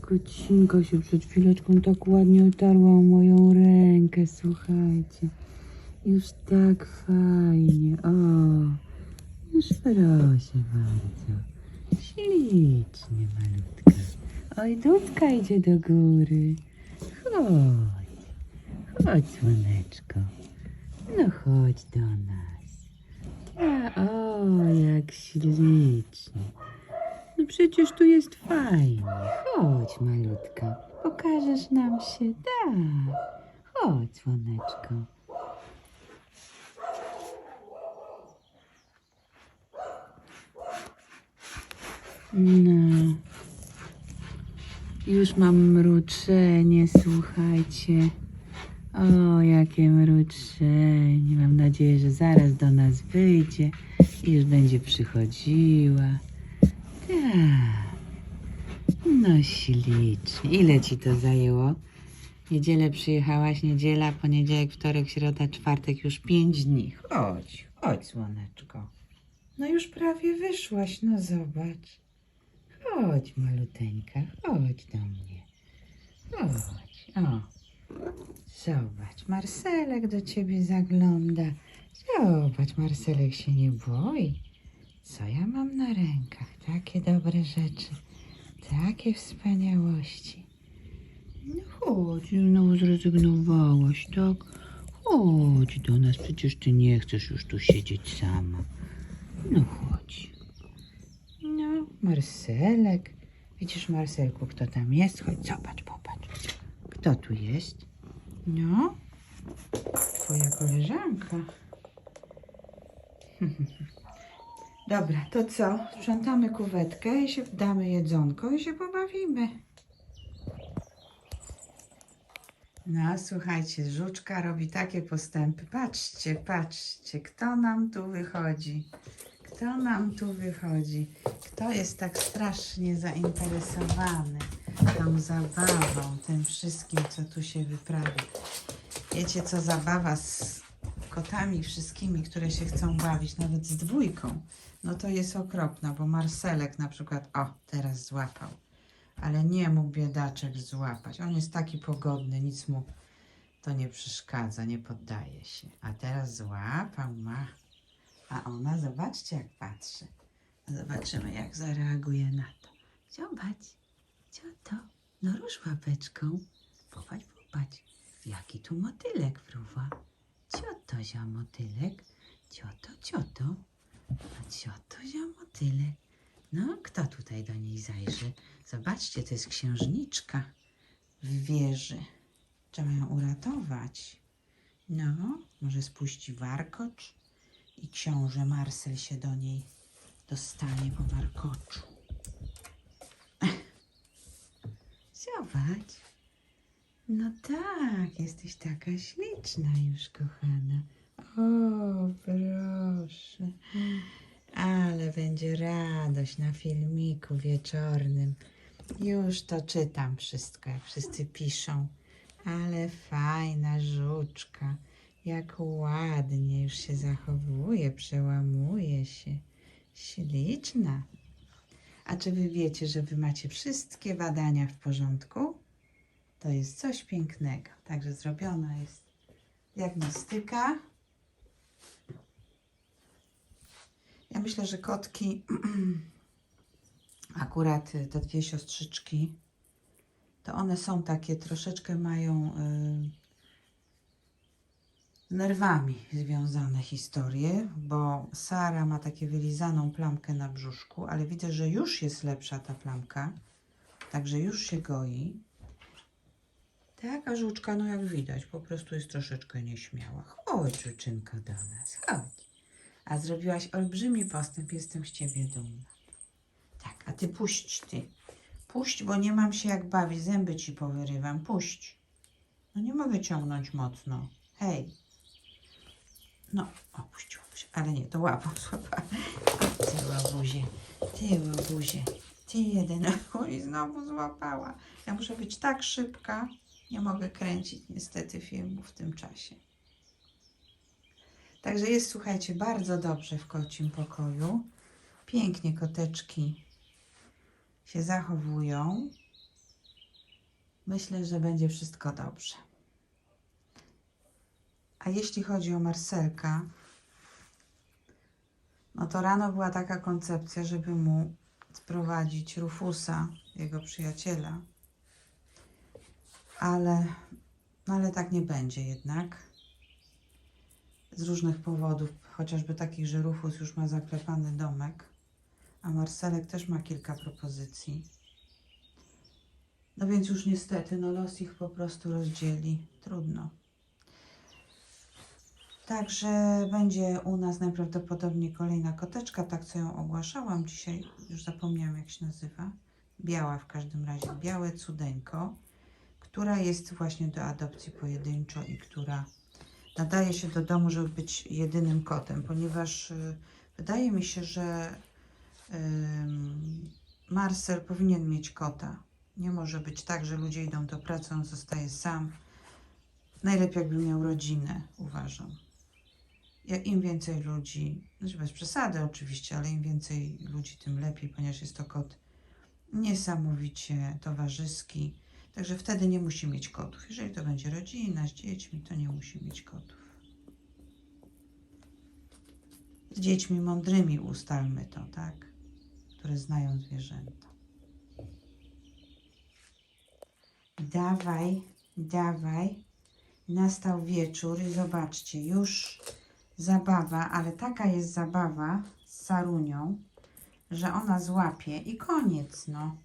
Kocinka się przed chwileczką tak ładnie otarła o moją rękę, słuchajcie. Już tak fajnie, o. Już proszę bardzo. Ślicznie, malutka. Oj, dudka idzie do góry. Chodź, chodź, słoneczko. No chodź do nas. A, o, jak ślicznie. No przecież tu jest fajnie. Chodź, malutka. Pokażesz nam się? Tak. Chodź, słoneczko. No. Już mam mruczenie, słuchajcie. O, jakie mruczenie. Mam nadzieję, że zaraz do nas wyjdzie i już będzie przychodziła. Tak. No ślicznie. Ile ci to zajęło? Niedzielę przyjechałaś, niedziela, poniedziałek, wtorek, środa, czwartek, już pięć dni. Chodź, chodź, słoneczko. No już prawie wyszłaś, no zobacz. Chodź, maluteńka, chodź do mnie. Chodź, o. Zobacz, Marcelek do ciebie zagląda. Zobacz, Marcelek się nie boi. Co ja mam na rękach? Takie dobre rzeczy, takie wspaniałości. No chodź, znowu zrezygnowałaś, tak? Chodź do nas, przecież ty nie chcesz już tu siedzieć sama. No chodź. No, Marcelek. Widzisz, Marcelku, kto tam jest? Chodź, zobacz, popatrz. Kto tu jest? No, twoja koleżanka. Dobra, to co? Sprzątamy kuwetkę i się damy jedzonko i się pobawimy. No, słuchajcie, żuczka robi takie postępy. Patrzcie, patrzcie, kto nam tu wychodzi. Kto nam tu wychodzi? Kto jest tak strasznie zainteresowany tą zabawą, tym wszystkim, co tu się wyprawia? Wiecie, co zabawa z kotami wszystkimi, które się chcą bawić, nawet z dwójką, no to jest okropna, bo Marcelek na przykład, o, teraz złapał, ale nie mógł biedaczek złapać. On jest taki pogodny, nic mu to nie przeszkadza, nie poddaje się. A teraz złapał, ma. A ona, zobaczcie, jak patrzy. Zobaczymy, jak zareaguje na to. Zobacz, co to? No rusz łapeczką. Popatrz, popatrz. Jaki tu motylek fruwa. Co to za motylek? Co to, co to? A co to za motylek? No, kto tutaj do niej zajrzy? Zobaczcie, to jest księżniczka w wieży. Trzeba ją uratować. No, może spuści warkocz i książę Marcel się do niej dostanie po warkoczu. Zobacz. No tak, jesteś taka śliczna już, kochana. O, proszę. Ale będzie radość na filmiku wieczornym. Już to czytam wszystko, jak wszyscy piszą. Ale fajna żuczka. Jak ładnie już się zachowuje, przełamuje się. Śliczna. A czy wy wiecie, że wy macie wszystkie badania w porządku? To jest coś pięknego. Także zrobiona jest diagnostyka. Ja myślę, że kotki, akurat te dwie siostrzyczki, to one są takie, troszeczkę mają y, nerwami związane historie, bo Sara ma takie wylizaną plamkę na brzuszku, ale widzę, że już jest lepsza ta plamka, także już się goi. Tak, a żuczka, no jak widać, po prostu jest troszeczkę nieśmiała. Chodź, życzynka, do nas, chodź. A zrobiłaś olbrzymi postęp, jestem z ciebie dumna. Tak, a ty puść, ty. Puść, bo nie mam się jak bawić, zęby ci powyrywam, puść. No nie mogę ciągnąć mocno. Hej. No, opuściłam się, ale nie, to łapą złapała. Ty łabuzie, ty łabuzie, ty jeden. Oj, znowu złapała. Ja muszę być tak szybka. Nie mogę kręcić niestety filmu w tym czasie. Także jest, słuchajcie, bardzo dobrze w kocim pokoju. Pięknie koteczki się zachowują. Myślę, że będzie wszystko dobrze. A jeśli chodzi o Marcelka, no to rano była taka koncepcja, żeby mu sprowadzić Rufusa, jego przyjaciela. Ale, no ale tak nie będzie jednak. Z różnych powodów, chociażby takich, że Rufus już ma zaklepany domek, a Marcelek też ma kilka propozycji. No więc już niestety, no los ich po prostu rozdzieli. Trudno. Także będzie u nas najprawdopodobniej kolejna koteczka, tak co ją ogłaszałam dzisiaj, już zapomniałam jak się nazywa. Biała w każdym razie, białe cudeńko, która jest właśnie do adopcji pojedynczo i która nadaje się do domu, żeby być jedynym kotem, ponieważ y, wydaje mi się, że ym, Marcel powinien mieć kota. Nie może być tak, że ludzie idą do pracy, on zostaje sam. Najlepiej jakby miał rodzinę, uważam. Im więcej ludzi, znaczy bez przesady oczywiście, ale im więcej ludzi, tym lepiej, ponieważ jest to kot niesamowicie towarzyski. Także wtedy nie musi mieć kotów. Jeżeli to będzie rodzina z dziećmi, to nie musi mieć kotów. Z dziećmi mądrymi ustalmy to, tak? Które znają zwierzęta. Dawaj, dawaj. Nastał wieczór i zobaczcie, już zabawa, ale taka jest zabawa z Sarunią, że ona złapie i koniec, no.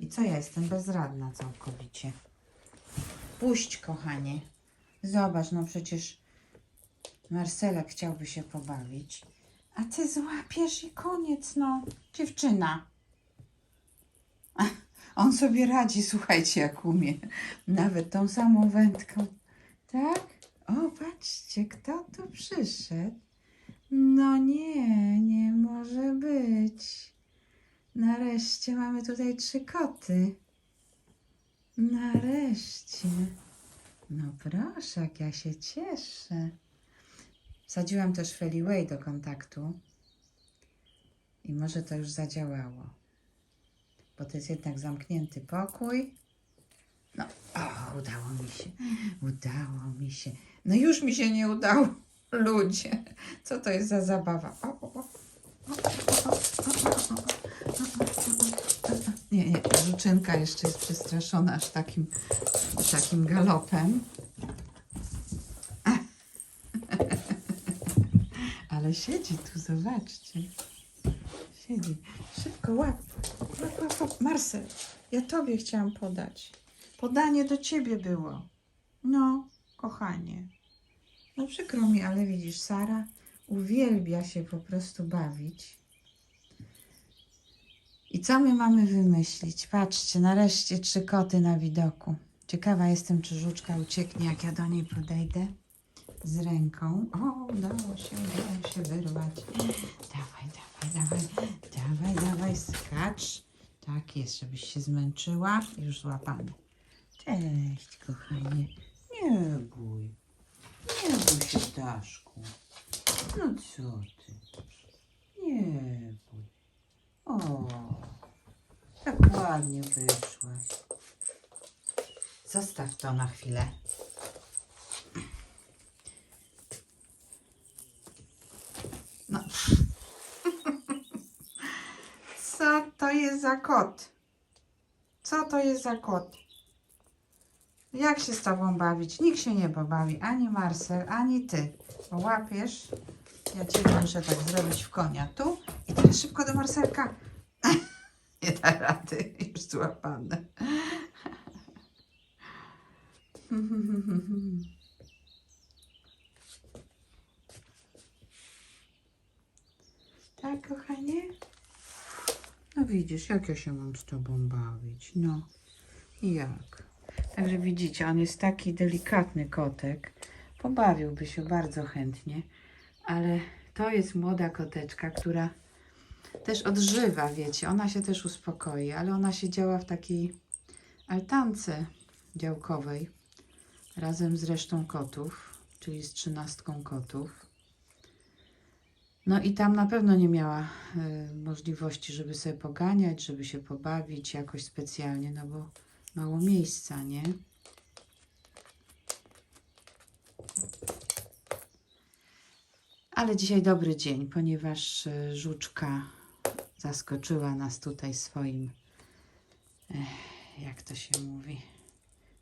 I co ja jestem bezradna całkowicie. Puść, kochanie. Zobacz, no przecież Marcelek chciałby się pobawić. A ty złapiesz i koniec, no. Dziewczyna. On sobie radzi, słuchajcie, jak umie. Nawet tą samą wędką. Tak? O, patrzcie, kto tu przyszedł. No nie, nie może być. Nareszcie mamy tutaj trzy koty. Nareszcie. No proszę, jak ja się cieszę. Wsadziłam też Feliway do kontaktu i może to już zadziałało. Bo to jest jednak zamknięty pokój. No, o, udało mi się. Udało mi się. No już mi się nie udało. Ludzie, co to jest za zabawa? Nie, nie, żuczynka jeszcze jest przestraszona aż takim, takim galopem. Ale siedzi tu, zobaczcie. Siedzi. Szybko łap. Łap, łap, łap. Marcel, ja tobie chciałam podać. Podanie do ciebie było. No, kochanie. No przykro mi, ale widzisz, Sara uwielbia się po prostu bawić. I co my mamy wymyślić? Patrzcie, nareszcie trzy koty na widoku. Ciekawa jestem, czy żuczka ucieknie, jak ja do niej podejdę z ręką. O, udało się, udało się wyrwać. Dawaj, dawaj, dawaj, dawaj, dawaj, skacz. Tak jest, żebyś się zmęczyła. Już złapamy. Cześć, kochanie. Nie bój. Nie bój się, Daszku. No co ty? Nie bój. O, tak ładnie wyszłaś. Zostaw to na chwilę. No. Co to jest za kot? Co to jest za kot? Jak się z tobą bawić? Nikt się nie pobawi. Ani Marcel, ani ty. Bo łapiesz. Ja ciebie muszę tak zrobić w konia. Tu. I teraz szybko do Marcelka. nie da rady. Już złapane. tak, kochanie? No widzisz, jak ja się mam z tobą bawić. No. Jak? Także widzicie, on jest taki delikatny kotek. Pobawiłby się bardzo chętnie, ale to jest młoda koteczka, która też odżywa, wiecie. Ona się też uspokoi, ale ona siedziała w takiej altance działkowej razem z resztą kotów, czyli z trzynastką kotów. No i tam na pewno nie miała y, możliwości, żeby sobie poganiać, żeby się pobawić jakoś specjalnie, no bo mało miejsca, nie? Ale dzisiaj dobry dzień, ponieważ y, żuczka zaskoczyła nas tutaj swoim, eh, jak to się mówi,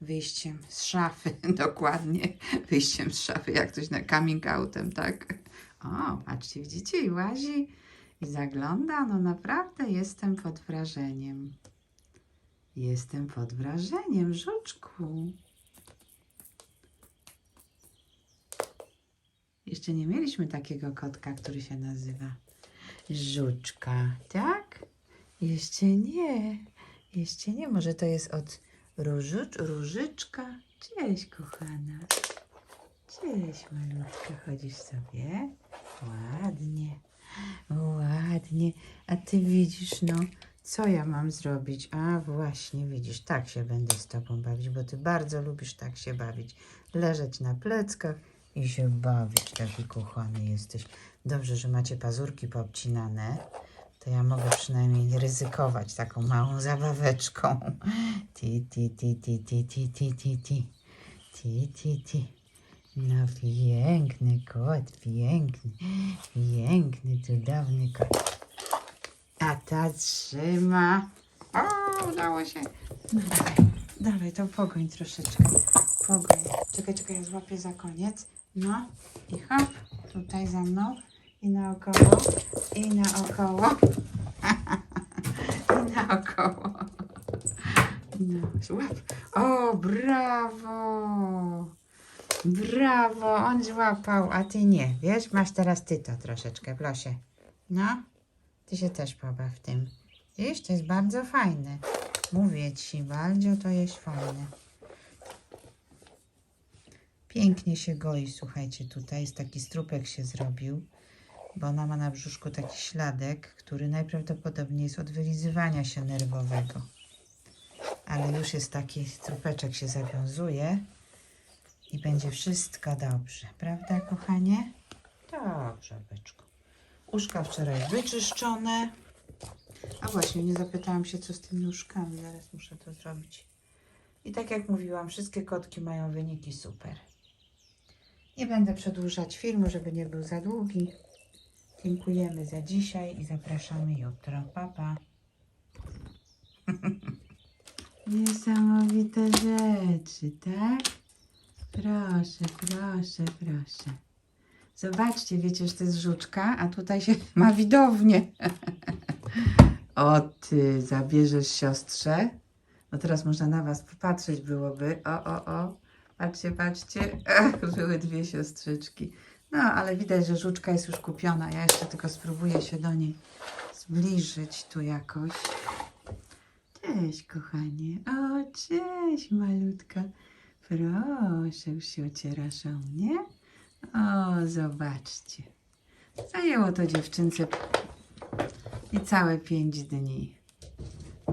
wyjściem z szafy, dokładnie, wyjściem z szafy, jak coś na coming outem, tak? O, patrzcie, widzicie, i łazi, i zagląda, no naprawdę jestem pod wrażeniem. Jestem pod wrażeniem, żuczku. Jeszcze nie mieliśmy takiego kotka, który się nazywa żuczka, tak? Jeszcze nie. Jeszcze nie. Może to jest od różycz, różyczka. Cześć, kochana. Cześć, malutka. Chodzisz sobie? Ładnie. Ładnie. A ty widzisz, no, co ja mam zrobić? A właśnie, widzisz, tak się będę z tobą bawić, bo ty bardzo lubisz tak się bawić. Leżeć na pleckach i się bawić. Taki kochany jesteś. Dobrze, że macie pazurki poobcinane. To ja mogę przynajmniej nie ryzykować taką małą zabaweczką. Ti, ti, ti, ti, ti, ti, ti, ti, ti. Ti, ti, ti. No piękny kot, piękny, piękny, cudowny kot. Tata trzyma. O, udało się. No dawaj, dawaj, to pogoń troszeczkę. Pogoń. Czekaj, czekaj, ja złapię za koniec. No i hop, tutaj za mną i naokoło, i naokoło. I naokoło. No, złap. O, brawo! Brawo, on złapał, a ty nie. Wiesz, masz teraz ty to troszeczkę w losie. No, ty się też pobaw tym. Wiesz, to jest bardzo fajne. Mówię ci, bardzo to jest fajne. Pięknie się goi, słuchajcie, tutaj jest taki strupek się zrobił, bo ona ma na brzuszku taki śladek, który najprawdopodobniej jest od wylizywania się nerwowego. Ale już jest taki strupeczek się zawiązuje i będzie wszystko dobrze, prawda, kochanie? Dobrze, byczku. Uszka wczoraj wyczyszczone. A właśnie, nie zapytałam się, co z tymi uszkami. Zaraz muszę to zrobić. I tak jak mówiłam, wszystkie kotki mają wyniki super. Nie będę przedłużać filmu, żeby nie był za długi. Dziękujemy za dzisiaj i zapraszamy jutro. Pa, pa. Niesamowite rzeczy, tak? Proszę, proszę, proszę. Zobaczcie, wiecie, że to jest żuczka, a tutaj się ma widownię. O ty, zabierzesz siostrze? No teraz można na was popatrzeć byłoby. O, o, o. Patrzcie, patrzcie. Ech, były dwie siostrzyczki. No, ale widać, że żuczka jest już kupiona. Ja jeszcze tylko spróbuję się do niej zbliżyć tu jakoś. Cześć, kochanie. O, cześć, malutka. Proszę, już się ocierasz o mnie? O, zobaczcie. Zajęło to dziewczynce i całe pięć dni.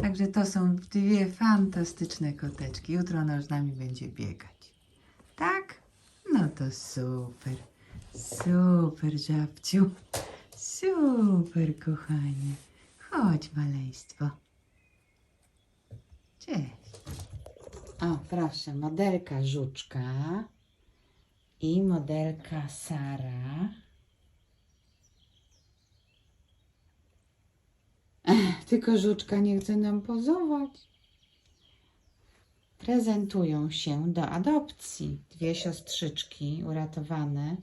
Także to są dwie fantastyczne koteczki. Jutro ona z nami będzie biegać. Tak? No to super. Super, żabciu. Super, kochanie. Chodź, maleństwo. Cześć. O, proszę, modelka Żuczka i modelka Sara. Tylko Żuczka nie chce nam pozować. Prezentują się do adopcji dwie siostrzyczki uratowane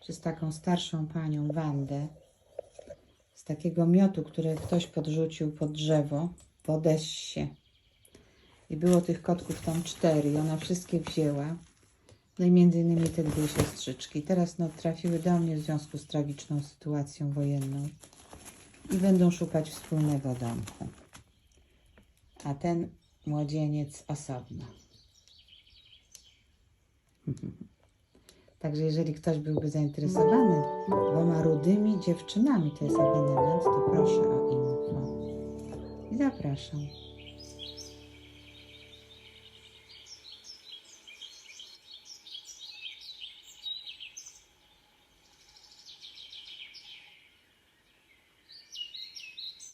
przez taką starszą panią Wandę z takiego miotu, które ktoś podrzucił pod drzewo w Odessie. I było tych kotków tam cztery i ona wszystkie wzięła. No i między innymi te dwie siostrzyczki. Teraz no, trafiły do mnie w związku z tragiczną sytuacją wojenną i będą szukać wspólnego domku. A ten młodzieniec osobno. Także jeżeli ktoś byłby zainteresowany dwoma rudymi dziewczynami, to jest ewenement, to proszę o info. I zapraszam.